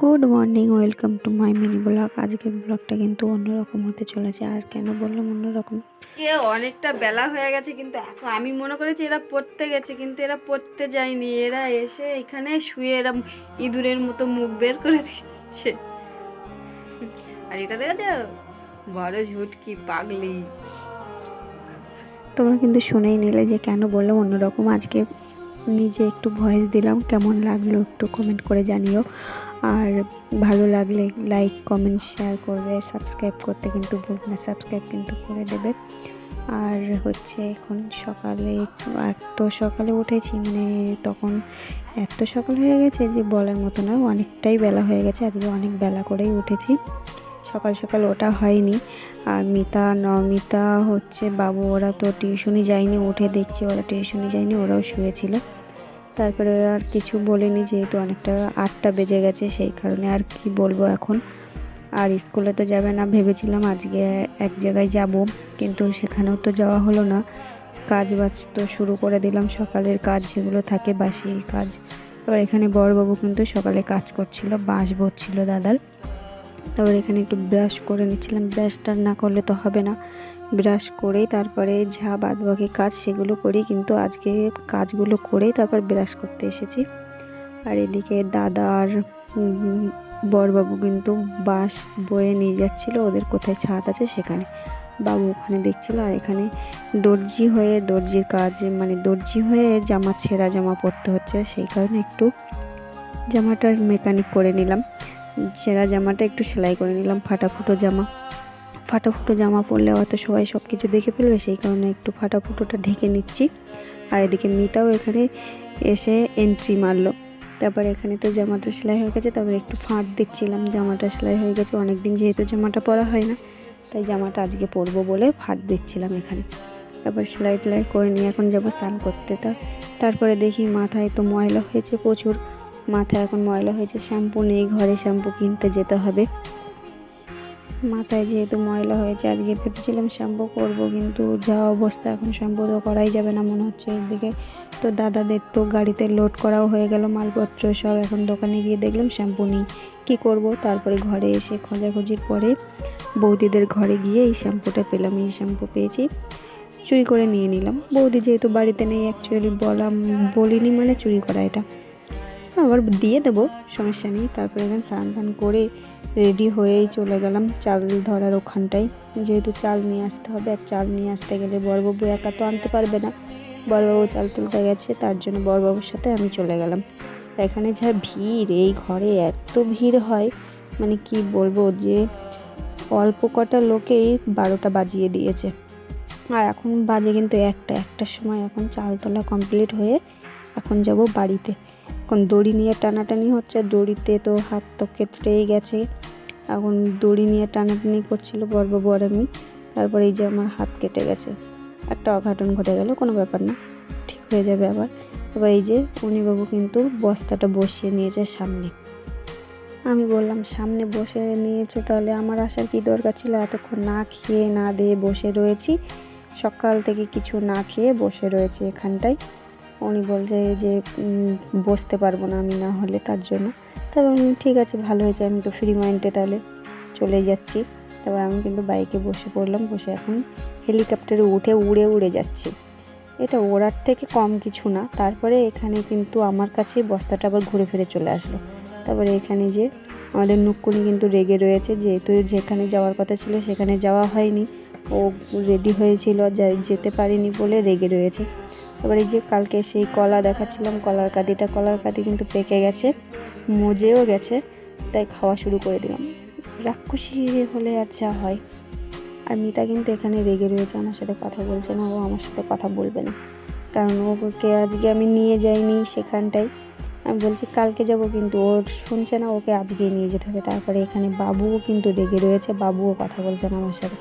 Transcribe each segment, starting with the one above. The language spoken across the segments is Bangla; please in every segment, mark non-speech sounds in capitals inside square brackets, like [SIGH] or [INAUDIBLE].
Good morning welcome to my mini blog. আজকের ব্লগটা কিন্তু অন্যরকম হতে চলেছে আর কেন বললাম অন্যরকম? অনেকটা বেলা হয়ে গেছে কিন্তু এখন আমি মনে করেছি এরা পড়তে গেছে কিন্তু এরা পড়তে যায়নি। এরা এসে এখানে শুয়ে এরা ইঁদুরের মতো মুখ বের করে দিচ্ছে। আর এটা দেখেছ বড় ঝুটকি পাগলি। তোমরা কিন্তু শুনেই নিলে যে কেন বললাম অন্যরকম। আজকে নিজে একটু ভয়েস দিলাম কেমন লাগল একটু কমেন্ট করে জানিও। আর ভালো লাগলে লাইক কমেন্ট শেয়ার করবে। সাবস্ক্রাইব করতে কিন্তু ভুলবে না। সাবস্ক্রাইব কিন্তু করে দেবে। আর হচ্ছে এখন সকালে, এত সকালে উঠেছি মানে তখন এত সকাল হয়ে গেছে যে বলার মতো না, অনেকটাই বেলা হয়ে গেছে। আজকে অনেক বেলা করেই উঠেছি। সকাল সকাল ওটা হয়নি। আর মিতা, নমিতা, হচ্ছে বাবু, ওরা তো টিউশনি যায়নি, উঠে দেখছি ওরা টিউশনি যায়নি, ওরাও শুয়েছিল। তারপরে আর কিছু বলিনি যেহেতু অনেকটা আটটা বেজে গেছে, সেই কারণে আর কি বলব এখন। আর স্কুলে তো যাবে না, ভেবেছিলাম আজকে এক জায়গায় যাব, কিন্তু সেখানেও তো যাওয়া হলো না। কাজ বাজ তো শুরু করে দিলাম, সকালের কাজ যেগুলো থাকে বাসি কাজ। এবার এখানে বড়বাবু কিন্তু সকালে কাজ করছিল বাঁশ ভরছিল দাদার। তারপর এখানে একটু ব্রাশ করে নিচ্ছিলাম। ব্রাশটা না করলে তো হবে না। ব্রাশ করেই তারপরে যা বাদবাকি কাজ সেগুলো করি। কিন্তু আজকে কাজগুলো করেই তারপর ব্রাশ করতে এসেছি। আর এদিকে দাদার বরবাবু কিন্তু বাঁশ বয়ে নিয়ে যাচ্ছিল। ওদের কোথায় ছাদ আছে সেখানে। বাবু ওখানে দেখছিল। আর এখানে দর্জি হয়ে, দর্জির কাজ মানে দর্জি হয়ে জামা, ছেঁড়া জামা পরতে হচ্ছে। সেই কারণে একটু জামাটার মেকানিক করে নিলাম। ছেঁড়া জামাটা একটু সেলাই করে নিলাম, ফাটাফুটো জামা। ফাটাফুটো জামা পরলে হয়তো সবাই সব কিছু দেখে ফেলবে, সেই কারণে একটু ফাটাফুটোটা ঢেকে নিচ্ছি। আর এদিকে মিতাও এখানে এসে এন্ট্রি মারলো। তারপর এখানে তো জামাটা সেলাই হয়ে গেছে, তারপর একটু ফাঁট দিচ্ছিলাম জামাটা সেলাই হয়ে গেছে অনেক দিন যেহেতু জামাটা পরা হয় না, তাই জামাটা আজকে পরবো বলে ফাঁট দিচ্ছিলাম এখানে। তারপর সেলাই টেলাই করে নিয়ে এখন যাব স্নান করতে। তা, তারপরে দেখি মাথায় তো ময়লা হয়েছে প্রচুর মাথায় এখন ময়লা হয়েছে, শ্যাম্পু নেই, ঘরে শ্যাম্পু কিনতে যেতে হবে। মাথায় যেহেতু ময়লা হয়েছে, আজকে ভেবেছিলাম শ্যাম্পু করব, কিন্তু যা অবস্থা, এখন শ্যাম্পু তো করাই যাবে না, মনে হচ্ছে এদিকে তো দাদাদের তো গাড়িতে লোড করাও হয়ে গেল, মালপত্র সব এখন দোকানে গিয়ে দেখলাম শ্যাম্পু নেই। কী করব? তারপরে ঘরে এসে খোঁজাখুঁজির পরে বৌদিদের ঘরে গিয়ে এই শ্যাম্পুটা পেলাম, এই শ্যাম্পু পেয়েছি, চুরি করে নিয়ে নিলাম। বৌদি যেহেতু বাড়িতে নেই অ্যাকচুয়ালি বলাম বলিনি মানে চুরি করা এটা। আবার দিয়ে দেবো, সমস্যা নেই। তারপরে এখানে স্নান টান করে রেডি হয়েই চলে গেলাম। চাল ধরার ওখানটায় যেহেতু চাল নিয়ে আসতে হবে, আর চাল নিয়ে আসতে গেলে বড়বাবু একা তো আনতে পারবে না। বড়বাবু চাল তুলতে গেছে, তার জন্য বড়বাবুর সাথে আমি চলে গেলাম। এখানে যা ভিড়, এই ঘরে এত ভিড় হয় মানে কি বলব যে অল্প কটা লোকেই বারোটা বাজিয়ে দিয়েছে। আর এখন বাজে কিন্তু একটা, একটার সময় এখন চাল তোলা কমপ্লিট হয়ে এখন যাব বাড়িতে। এখন দড়ি নিয়ে টানাটানি হচ্ছে। দড়িতে তো হাত তো কেটরেই গেছে। এখন দড়ি নিয়ে টানাটানি করছিল বড়বাবু আর আমি। তারপরে এই যে আমার হাত কেটে গেছে। একটা অঘটন ঘটে গেল, কোনো ব্যাপার না। ঠিক হয়ে যাবে আবার। এবার এই যে উনিবাবু কিন্তু বস্তাটা বসিয়ে নিয়েছে সামনে। আমি বললাম, সামনে বসে নিয়েছো তাহলে আমার আসার কি দরকার ছিল? এতক্ষণ না খেয়ে না দিয়ে বসে রয়েছি। সকাল থেকে কিছু না খেয়ে বসে রয়েছে এখানটায়। উনি বলছে যে বসতে পারব না আমি না হলে তার জন্য। তারপর আমি ঠিক আছে, ভালো হয়েছে, আমি তো ফ্রি মাইন্ডে তাহলে চলে যাচ্ছি। তারপর আমি কিন্তু বাইকে বসে পড়লাম, বসে এখন হেলিকপ্টারে উঠে উড়ে উড়ে যাচ্ছি। এটা ওড়ার থেকে কম কিছু না। তারপরে এখানে কিন্তু আমার কাছে বস্তাটা আবার ঘুরে ফিরে চলে আসলো। তারপরে এখানে যে আমাদের নুকুনি কিন্তু রেগে রয়েছে, যেহেতু যেখানে যাওয়ার কথা ছিল সেখানে যাওয়া হয়নি। ও রেডি হয়েছিল যেতে পারিনি বলে রেগে রয়েছে। এবার এই যে কালকে সেই কলা দেখাচ্ছিলাম, কলার কাঁদিটা, কলার কাঁদি কিন্তু পেকে গেছে, মজেও গেছে, তাই খাওয়া শুরু করে দিলাম। রাক্ষসী হলে আর যা হয়। আর মিতা কিন্তু এখানে রেগে রয়েছে, আমার সাথে কথা বলছে না, ও আমার সাথে কথা বলবে না। কারণ ওকে আজকে আমি নিয়ে যাইনি সেখানটায়। আমি বলছি, কালকে যাব কিন্তু। ওর শুনছে না, ওকে আজকে নিয়ে যেতে হবে। তারপরে এখানে বাবুও কিন্তু রেগে রয়েছে, বাবুও কথা বলছে না আমার সাথে।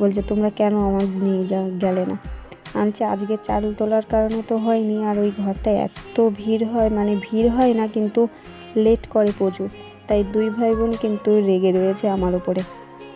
বলছে, তোমরা কেন আমার নিয়ে যা, গেলে না? আনছে। আজকে চাল তোলার কারণে তো হয়নি, আর ওই ঘরটায় এত ভিড় হয় মানে ভিড় হয় না, কিন্তু লেট করে প্রচুর। তাই দুই ভাই বোন কিন্তু রেগে রয়েছে আমার উপরে।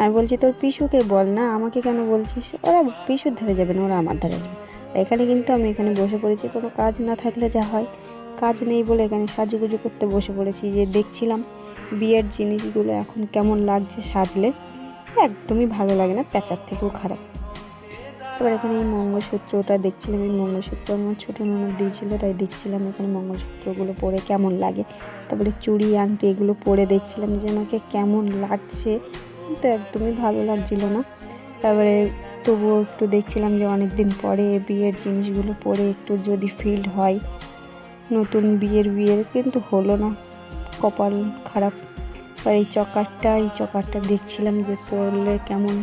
আমি বলছি, তোর পিসুকে বল না, আমাকে কেন বলছিস? ওরা পিসুর ধারে যাবে না, ওরা আমার ধারে যাবে এখানে কিন্তু আমি এখানে বসে পড়েছি, কোনো কাজ না থাকলে যা হয়। কাজ নেই বলে এখানে সাজুগুজু করতে বসে পড়েছি, যে দেখছিলাম বিয়ের জিনিসগুলো এখন কেমন লাগছে সাজলে। একদমই ভালো লাগে না, প্যাচার থেকেও খারাপ। তারপর এখানে এই মঙ্গলসূত্রটা দেখছিলাম, এই মঙ্গলসূত্র আমার ছোটো ননদ দিয়েছিলো, তাই দেখছিলাম এখানে মঙ্গলসূত্রগুলো পরে কেমন লাগে। তারপরে চুড়ি, আংটি এগুলো পরে দেখছিলাম যে আমাকে কেমন লাগছে, তো একদমই ভালো লাগছিল না। তারপরে তবুও একটু দেখছিলাম যে অনেক দিন পরে বিয়ের জিনিসগুলো পরে একটু যদি ফিল হয়, নতুন বিয়ের বিয়ের কিন্তু হলো না, কপাল খারাপ। আর এই চকারটা এই চকারটা দেখছিলাম যে পরলে কেমন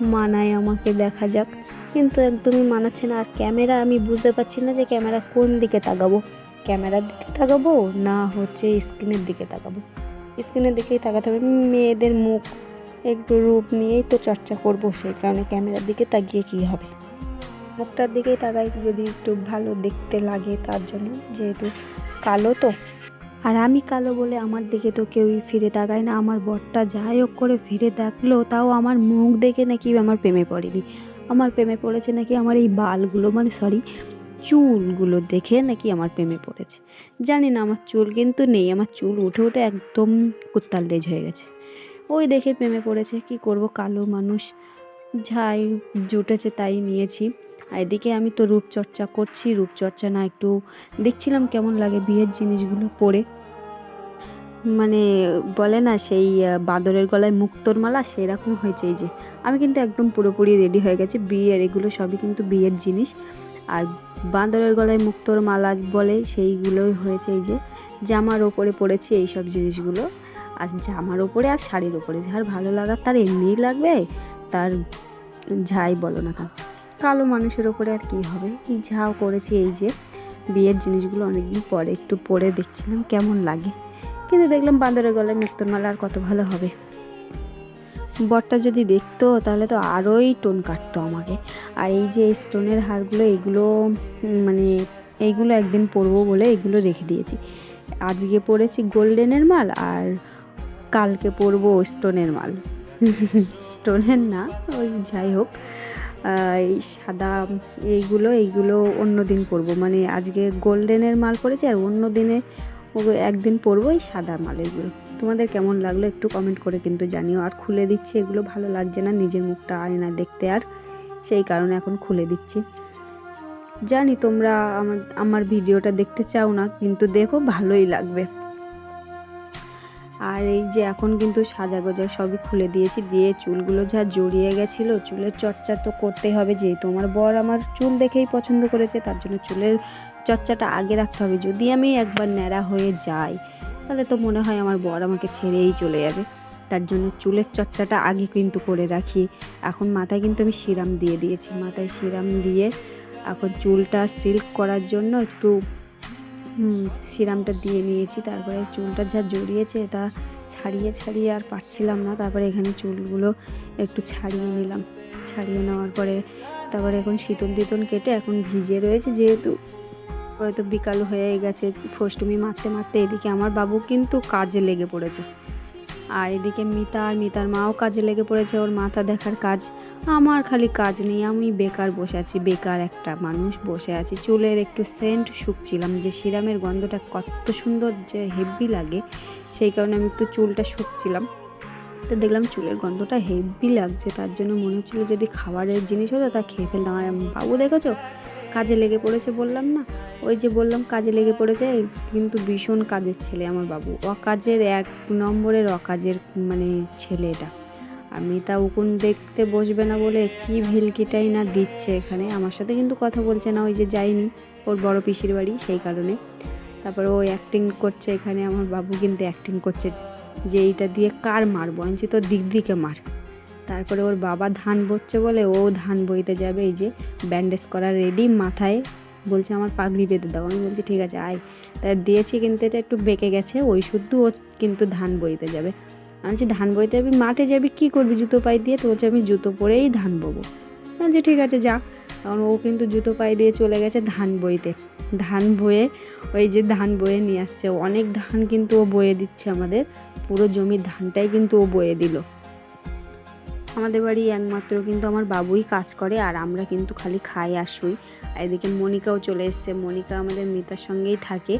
মানায় আমাকে, দেখা যাক। কিন্তু একদমই মানাচ্ছে না। আর ক্যামেরা, আমি বুঝতে পারছি না যে ক্যামেরা কোন দিকে তাকাবো। ক্যামেরার দিকে তাকাবো না হচ্ছে স্ক্রিনের দিকে তাকাবো? স্ক্রিনের দিকেই তাকাতে হবে। মেয়েদের মুখ একটু রূপ নিয়েই তো চর্চা করব সেই কারণে ক্যামেরার দিকে তাকিয়ে কী হবে? মুখটার দিকেই তাকাই যদি একটু ভালো দেখতে লাগে তার জন্য। যেহেতু কালো তো। আর আমি কালো বলে আমার দিকে তো কেউই ফিরে তাকায় না। আমার বরটা যাই হোক করে ফিরে দেখল, তাও আমার মুখ দেখে নাকি আমার প্রেমে পড়েনি। আমার প্রেমে পড়েছে নাকি আমার এই বালগুলো মানে সরি চুলগুলো দেখে নাকি আমার প্রেমে পড়েছে। জানি না, আমার চুল কিন্তু নেই। আমার চুল উঠে উঠে একদম কুত্তার লেজ হয়ে গেছে। ওই দেখে প্রেমে পড়েছে। কি করব? কালো মানুষ। যাই জুটেছে তাই নিয়েছি। আর এদিকে আমি তো রূপচর্চা করছি, রূপচর্চা না একটু দেখছিলাম কেমন লাগে বিয়ের জিনিসগুলো পরে। মানে বলে না সেই বাঁদরের গলায় মুক্তোর মালা সেরকম হয়েছে এই যে। আমি কিন্তু একদম পুরোপুরি রেডি হয়ে গেছি, বিয়ের এগুলো সবই কিন্তু বিয়ের জিনিস। আর বাঁদরের গলায় মুক্তোর মালা বলে সেইগুলোই হয়েছে এই যে, জামার ওপরে পড়েছি এই সব জিনিসগুলো। আর জামার ওপরে আর শাড়ির ওপরে, যার ভালো লাগার তার এমনিই লাগবে, তার যাই বলো না কেন। কালো মানুষের ওপরে আর কি হবে। এই যাও করেছি, এই যে বিয়ের জিনিসগুলো অনেকদিন পরে একটু পরে দেখছিলাম, কেমন লাগে। কিন্তু দেখলাম বাঁদরের গলায় মুক্তোর মালা আর কত ভালো হবে। বরটা যদি দেখতো, তাহলে তো আরোই টোন কাটতো আমাকে। আর এই যে স্টোনের হারগুলো, এগুলো মানে এইগুলো একদিন পরবো বলে এগুলো রেখে দিয়েছি। আজকে পরেছি গোল্ডেনের মাল আর কালকে পরবো স্টোনের মাল। [LAUGHS] স্টোনের না, ওই যাই হোক। এই সাদা এইগুলো এইগুলো অন্য দিন পরবো। মানে আজকে গোল্ডেনের মাল পরেছি আর অন্য দিনে একদিন পরবো এই সাদা মাল এগুলো তোমাদের কেমন লাগল একটু কমেন্ট করে কিন্তু জানিও। আর খুলে দিচ্ছি, এগুলো ভালো লাগছে না নিজের মুখটা আয়না দেখতে আর। সেই কারণে এখন খুলে দিচ্ছি। জানি তোমরা আমার ভিডিওটা দেখতে চাও না, কিন্তু দেখো ভালোই লাগবে। আর এই যে এখন কিন্তু সাজা গোজা সবই খুলে দিয়েছি। দিয়ে চুলগুলো যা জড়িয়ে গেছিল, চুলের চর্চা তো করতেই হবে। যেহেতু আমার বর আমার চুল দেখেই পছন্দ করেছে, তার জন্য চুলের চর্চাটা আগে রাখতে হবে। যদি আমি একবার ন্যাড়া হয়ে যাই, তাহলে তো মনে হয় আমার বর আমাকে ছেড়েই চলে যাবে। তার জন্য চুলের চর্চাটা আগে কিন্তু করে রাখি। এখন মাথায় কিন্তু আমি সিরাম দিয়ে দিয়েছি। মাথায় সিরাম দিয়ে এখন চুলটা সিল্ক করার জন্য একটু সিরামটা দিয়ে নিয়েছি, তারপরে চুলটা যা জড়িয়েছে তা ছাড়িয়ে ছাড়িয়ে আর পাচ্ছিলাম না, তারপরে এখানে চুলগুলো একটু ছাড়িয়ে নিলাম। ছাড়িয়ে নেওয়ার পরে তারপরে এখন শীতল দিতন কেটে এখন ভিজে রয়েছে যেহেতু। পরে তো বিকাল হয়ে গেছে ফষ্টমি মারতে মারতে এদিকে আমার বাবু কিন্তু কাজে লেগে পড়েছে। আর এদিকে মিতা আর মিতার মাও কাজে লেগে পড়েছে, ওর মাথা দেখার কাজ। আমার খালি কাজ নেই, আমি বেকার বসে আছি, বেকার একটা মানুষ বসে আছি। চুলের একটু সেন্ট শুকছিলাম যে সিরামের গন্ধটা কত সুন্দর যে হেভি লাগে, সেই কারণে আমি একটু চুলটা শুকছিলাম। তো দেখলাম চুলের গন্ধটা হেভি লাগছে, তার জন্য মনে হচ্ছিল যদি খাবারের জিনিস হতো তা খেয়ে ফেলতাম। আর বাবু দেখেছ? কাজে লেগে পড়েছে বললাম না? ওই যে বললাম কাজে লেগে পড়েছে কিন্তু ভীষণ কাজের ছেলে আমার বাবু। অকাজের এক নম্বরের অকাজের মানে ছেলে এটা। আমি তা উকুন দেখতে বসবে না বলে কি ভিলকিটাই না দিচ্ছে এখানে। আমার সাথে কিন্তু কথা বলছে না, ওই যে যাইনি ওর বড় পিসির বাড়ি সেই কারণে। তারপরে ও অ্যাক্টিং করছে এখানে, আমার বাবু কিন্তু অ্যাক্টিং করছে যে এইটা দিয়ে কার মারবো? আমি তোর দিক দিকে মার। তারপরে ওর বাবা ধান বচ্ছে বলে ও ধান বইতে যাবে, এই যে ব্যান্ডেজ করা রেডি মাথায় বলছে, আমার পাগড়ি বেঁধে দাও। আমি বলছি, ঠিক আছে, আয়। তাই দিয়েছি, কিন্তু এটা একটু বেঁকে গেছে, ওই শুদ্ধ ও কিন্তু ধান বইতে যাবে। আমি বলছি, ধান বইতে যাবি? মাঠে যাবি? কী করবি জুতো পায়ে দিয়ে? তো বলছে, আমি জুতো পরেই ধান ববো। বলছি, ঠিক আছে, যা। কারণ ও কিন্তু জুতো পায়ে দিয়ে চলে গেছে ধান বইতে। ধান বয়ে, ওই যে ধান বয়ে নিয়ে আসছে। অনেক ধান কিন্তু ও বয়ে দিচ্ছে আমাদের। পুরো জমির ধানটাই কিন্তু ও বয়ে দিল। আমাদের বাড়ি একমাত্র, কিন্তু আমার বাবুই কাজ করে আর আমরা কিন্তু খালি খাই আর শুই। এদিকে মনিকাও চলে এসছে। মনিকা আমাদের মিতার সঙ্গেই থাকে।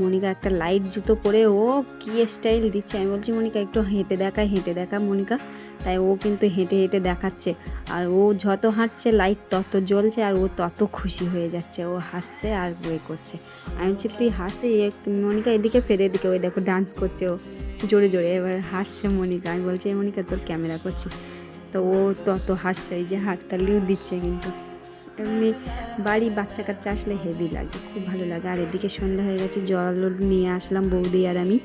মনিকা একটা লাইট জুতো পরে, ও কী স্টাইল দিচ্ছে? আমি বলছি, মনিকা, একটু হেঁটে দেখা হেঁটে দেখা, মনিকা। তাই ও কিন্তু হেঁটে হেঁটে দেখাচ্ছে। আর ও যত হাঁটছে লাইট তত জ্বলছে আর ও তত খুশি হয়ে যাচ্ছে। ও হাসছে আর ওয়ে করছে। আমি বলছি, তুই হাসে মনিকা এদিকে ফেরে এদিকে, ওই দেখো ডান্স করছে ও। জোরে জোরে এবার হাসছে মনিকা। আমি বলছি, "এই মনিকা, তোর ক্যামেরা করছি। তো ও তত হাসছে, এই যে হাততালিও দিচ্ছে কিন্তু। এমনি বাড়ি বাচ্চা কাচ্চা আসলে হেভি লাগে, খুব ভালো লাগে। আর এদিকে সন্ধ্যা হয়ে গেছে, জল নিয়ে আসলাম বৌদি আর আমি।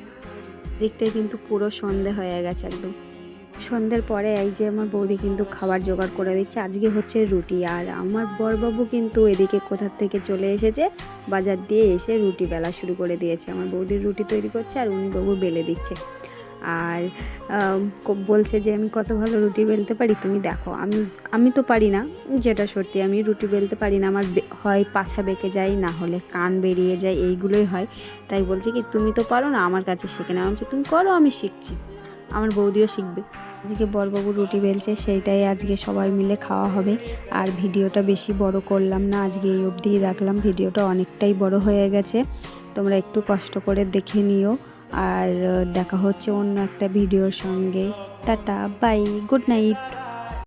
দিকটাই কিন্তু পুরো সন্ধে হয়ে গেছে একদম। সন্ধ্যের পরে এই যে আমার বৌদি কিন্তু খাবার জোগাড় করে দিচ্ছে, আজকে হচ্ছে রুটি। আর আমার বরবাবু কিন্তু এদিকে কোথার থেকে চলে এসেছে, বাজার দিয়ে এসে রুটি বেলা শুরু করে দিয়েছে। আমার বৌদির রুটি তৈরি করছে আর উনি বাবু বেলে দিচ্ছে। আর বলছে যে আমি কত ভালো রুটি বেলতে পারি, তুমি দেখো, আমি আমি তো পারি না, যেটা সত্যি আমি রুটি বেলতে পারি না, আমার হয় পাছা বেঁকে যায়, না হলে কান বেরিয়ে যায়, এইগুলোই হয়। তাই বলছে কি, তুমি তো পারো না, আমার কাছে শিখে না আমি তুমি করো, আমি শিখছি। আমার বৌদিও শিখবে। আজকে বরবাবু রুটি বেলছে, সেইটাই আজকে সবাই মিলে খাওয়া হবে। আর ভিডিওটা বেশি বড় করলাম না, আজকে এই অবধিই রাখলাম। ভিডিওটা অনেকটাই বড় হয়ে গেছে। তোমরা একটু কষ্ট করে দেখে নিও। আর দেখা হচ্ছে অন্য একটা ভিডিওর সঙ্গে। Tata, bye, good night.